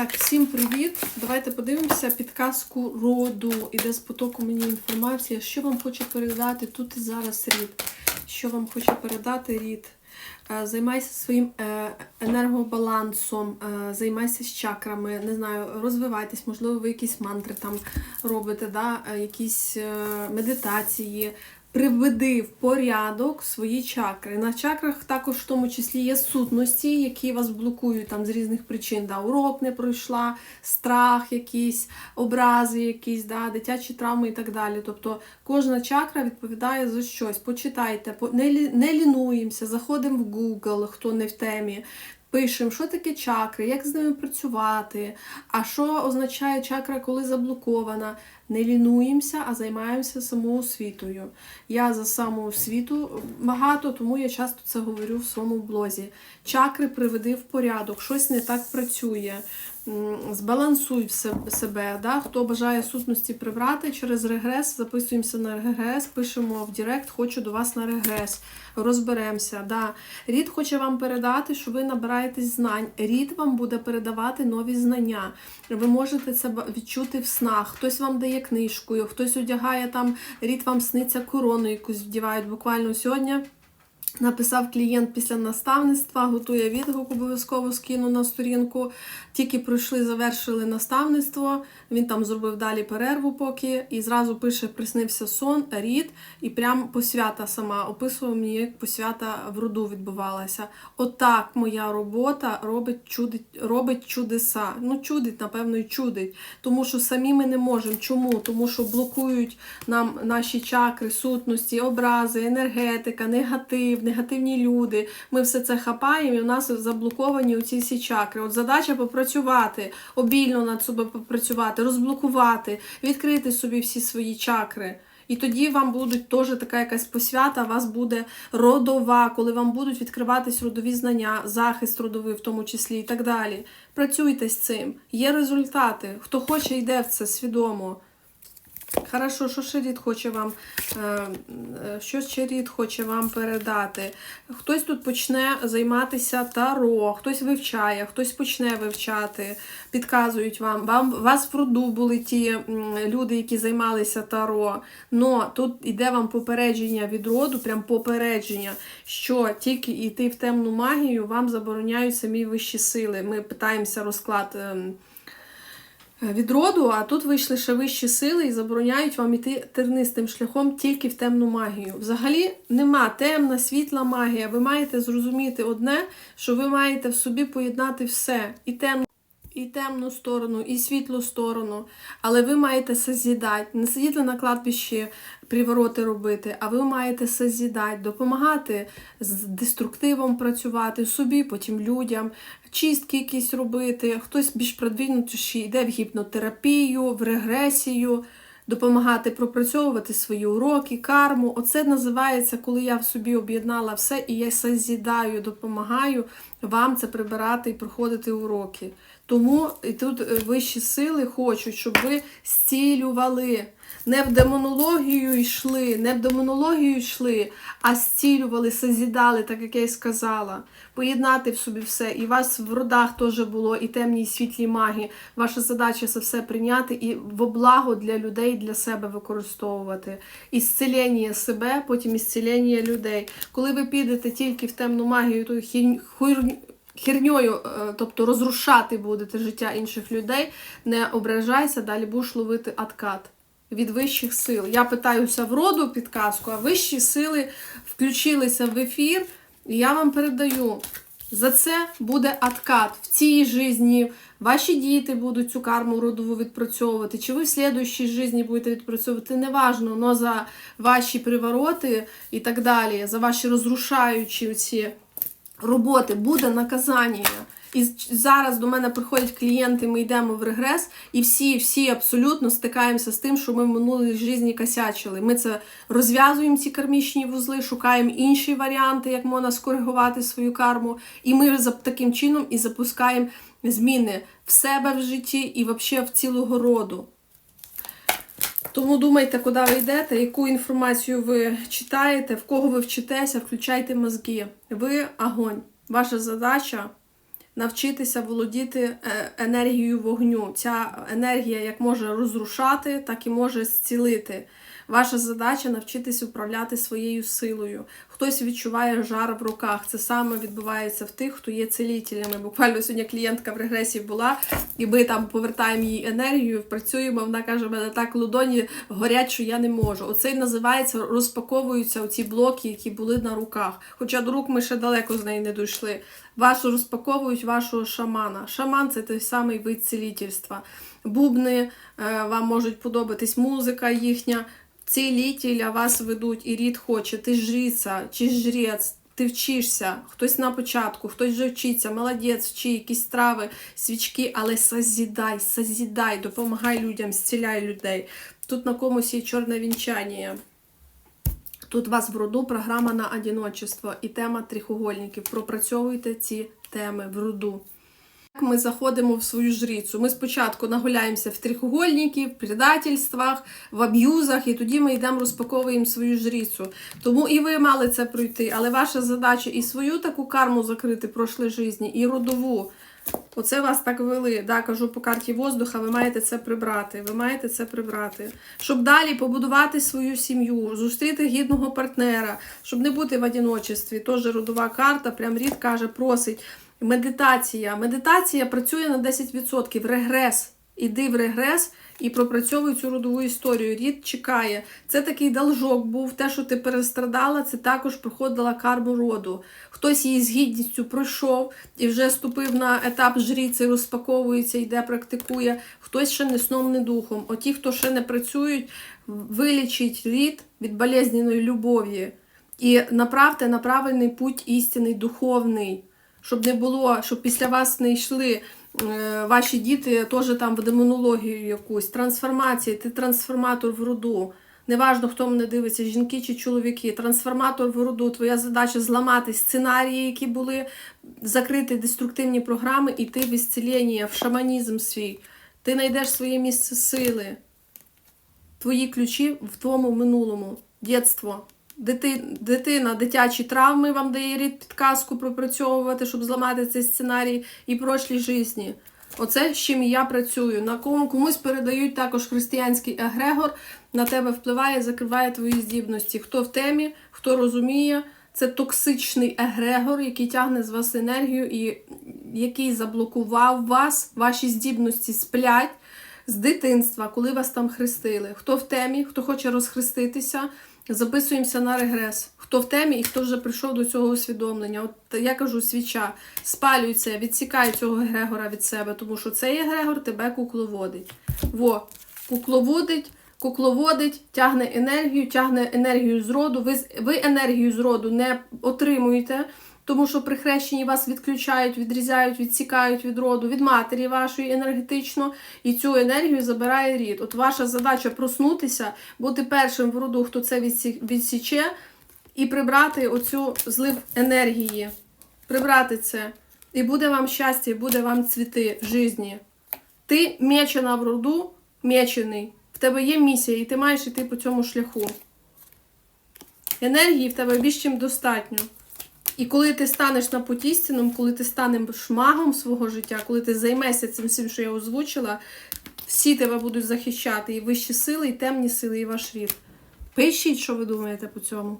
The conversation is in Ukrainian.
Так, всім привіт! Давайте подивимося підказку роду. Іде з потоку мені інформація, що вам хоче передати тут і зараз рід. Що вам хоче передати рід? Е, Займайся своїм е, енергобалансом, е, займайся з чакрами, не знаю, розвивайтесь, можливо, ви якісь мантри там робите, да? якісь медитації. Приведи в порядок свої чакри. На чакрах також в тому числі є сутності, які вас блокують там з різних причин. Да, урок не пройшла, страх якийсь, образи якісь, да, дитячі травми і так далі. Тобто кожна чакра відповідає за щось. Почитайте, по- не, не лінуємося, заходимо в Google, хто не в темі. Пишемо, що таке чакри, як з ними працювати, а що означає чакра, коли заблокована. Не лінуємося, а займаємося самоосвітою. Я за самоосвіту багато, тому я часто це говорю в своєму блозі. Чакри приведи в порядок, щось не так працює. Збалансуй себе. Да? Хто бажає сутності прибрати через регрес, записуємося на регрес, пишемо в Директ, хочу до вас на регрес. Розберемося. Да. Рід хоче вам передати, що ви набираєтесь знань. Рід вам буде передавати нові знання. Ви можете це відчути в снах. Хтось вам дає книжкою, хтось одягає там, рід вам сниться корону якусь вдівають. Буквально сьогодні. Написав клієнт після наставництва, готує відгук, обов'язково скину на сторінку. Тільки пройшли, завершили наставництво. Він там зробив далі перерву поки і зразу пише: приснився сон, рід, і прям посвята сама описував мені, як посвята в роду відбувалася. Отак моя робота робить чудить, робить чудеса. Ну, чудить, напевно, і чудить. Тому що самі ми не можемо. Чому? Тому що блокують нам наші чакри, сутності, образи, енергетика, негатив, негативні люди. Ми все це хапаємо, і у нас заблоковані оці всі чакри. От задача попрацювати, обільно над собою попрацювати, розблокувати, відкрити собі всі свої чакри. І тоді вам будуть теж така якась посвята, у вас буде родова, коли вам будуть відкриватись родові знання, захист родовий в тому числі і так далі. Працюйте з цим. Є результати. Хто хоче, йде в це свідомо. Хорошо, що ще рід хоче вам, е, е, що ще рід хоче вам передати? Хтось тут почне займатися таро, хтось вивчає, хтось почне вивчати, підказують вам. Вам вас в роду були ті люди, які займалися таро. Но тут іде вам попередження від роду, прям попередження, що тільки йти в темну магію вам забороняють самі вищі сили. Ми питаємося розклад. Ем, від роду, а тут вийшли ще вищі сили і забороняють вам іти тернистим шляхом тільки в темну магію. Взагалі нема темна, світла магія. Ви маєте зрозуміти одне, що ви маєте в собі поєднати все. І темну, і темну сторону, і світлу сторону. Але ви маєте созідати. Не сидіти на кладбищі привороти робити, а ви маєте созідати, допомагати з деструктивом працювати собі, потім людям, чистки якісь робити. Хтось більш продвинутіший йде в гіпнотерапію, в регресію. Допомагати пропрацьовувати свої уроки, карму. Оце називається, коли я в собі об'єднала все і я созідаю, допомагаю вам це прибирати і проходити уроки. Тому і тут е, вищі сили хочуть, щоб ви зцілювали. Не в демонологію йшли, не в демонологію йшли, а зцілювали, созідали, так як я й сказала. Поєднати в собі все. І вас в родах теж було і темні, і світлі маги. Ваша задача це все прийняти і во благо для людей, для себе використовувати. Ісцілення себе, потім ісцілення людей. Коли ви підете тільки в темну магію, то хінь- хуйрню- херньою, е, тобто розрушати будете життя інших людей, не ображайся, далі будеш ловити откат від вищих сил. Я питаюся в роду підказку, а вищі сили включилися в ефір, і я вам передаю. За це буде откат в цій житті. Ваші діти будуть цю карму родову відпрацьовувати, чи ви в слідуючій житті будете відпрацьовувати, неважно, але за ваші привороти і так далі, за ваші розрушаючі ці роботи буде наказання. І зараз до мене приходять клієнти, ми йдемо в регрес, і всі, всі абсолютно стикаємося з тим, що ми в минулій житті косячили. Ми це розв'язуємо ці кармічні вузли, шукаємо інші варіанти, як можна скоригувати свою карму. І ми таким чином і запускаємо зміни в себе в житті і взагалі в цілого роду. Тому думайте, куди ви йдете, яку інформацію ви читаєте, в кого ви вчитеся, включайте мозги. Ви огонь. Ваша задача навчитися володіти е, енергією вогню. Ця енергія як може розрушати, так і може зцілити. Ваша задача навчитись управляти своєю силою. Хтось відчуває жар в руках. Це саме відбувається в тих, хто є цілителями. Буквально сьогодні клієнтка в регресії була, і ми там повертаємо їй енергію, працюємо. Вона каже, мене так ладоні горять, я не можу. Оце й називається розпаковуються оці блоки, які були на руках. Хоча до рук ми ще далеко з неї не дійшли. Вашу розпаковують вашого шамана. Шаман це той самий вид цілительства. Бубни е, вам можуть подобатись музика їхня. Цілітеля вас ведуть, і рід хоче, ти жриця чи жрець, ти вчишся, хтось на початку, хтось вже вчиться, молодець, вчи якісь страви, свічки, але созідай, созідай, допомагай людям, зціляй людей. Тут на комусь є чорне вінчання. Тут вас в роду програма на одиночество і тема трихугольників. Пропрацьовуйте ці теми в роду. Ми заходимо в свою жрицю? Ми спочатку нагуляємося в трихугольники, в предательствах, в аб'юзах, і тоді ми йдемо розпаковуємо свою жрицю. Тому і ви мали це пройти, але ваша задача і свою таку карму закрити прошлої житті, і родову. Оце вас так вели. Да, кажу по карті воздуха, ви маєте це прибрати. Ви маєте це прибрати. Щоб далі побудувати свою сім'ю, зустріти гідного партнера, щоб не бути в одиночестві. Теж родова карта, прям рід каже, просить. Медитація. Медитація працює на 10%. Регрес. Іди в регрес і пропрацьовуй цю родову історію. Рід чекає. Це такий должок був. Те, що ти перестрадала, це також проходила карму роду. Хтось її з гідністю пройшов і вже ступив на етап жріці, розпаковується, йде, практикує. Хтось ще не сном, не духом. Оті, хто ще не працюють, вилічить рід від болезненої любові. І направте на правильний путь істинний, духовний. Щоб не було, щоб після вас не йшли е, ваші діти теж там в демонологію якусь. Трансформація, ти трансформатор в роду. Неважно, хто мене дивиться, жінки чи чоловіки. Трансформатор в роду. Твоя задача зламати сценарії, які були, закрити деструктивні програми, і йти в ісцілення, в шаманізм свій. Ти знайдеш своє місце сили. Твої ключі в твоєму минулому. Дєтство. Дити, дитина, дитячі травми вам дає рід підказку пропрацьовувати, щоб зламати цей сценарій і прошлі житті. Оце з чим я працюю. На кому комусь передають також християнський егрегор, на тебе впливає, закриває твої здібності. Хто в темі, хто розуміє, це токсичний егрегор, який тягне з вас енергію і який заблокував вас, ваші здібності сплять з дитинства, коли вас там хрестили. Хто в темі, хто хоче розхреститися, записуємося на регрес. Хто в темі і хто вже прийшов до цього усвідомлення. От я кажу, свіча, спалюється, відсікає цього егрегора від себе, тому що цей егрегор тебе кукловодить. Во, кукловодить. Кукловодить, тягне енергію, тягне енергію з роду. Ви, ви енергію з роду не отримуєте, тому що при хрещенні вас відключають, відрізають, відсікають від роду, від матері вашої енергетично, і цю енергію забирає рід. От ваша задача проснутися, бути першим в роду, хто це відсіче, і прибрати оцю злив енергії. Прибрати це. І буде вам щастя, і буде вам цвіти житті. Ти мечена в роду, мечений. В тебе є місія, і ти маєш йти по цьому шляху. Енергії в тебе більш чим достатньо. І коли ти станеш на путь коли ти станеш магом свого життя, коли ти займешся цим всім, що я озвучила, всі тебе будуть захищати, і вищі сили, і темні сили, і ваш рід. Пишіть, що ви думаєте по цьому.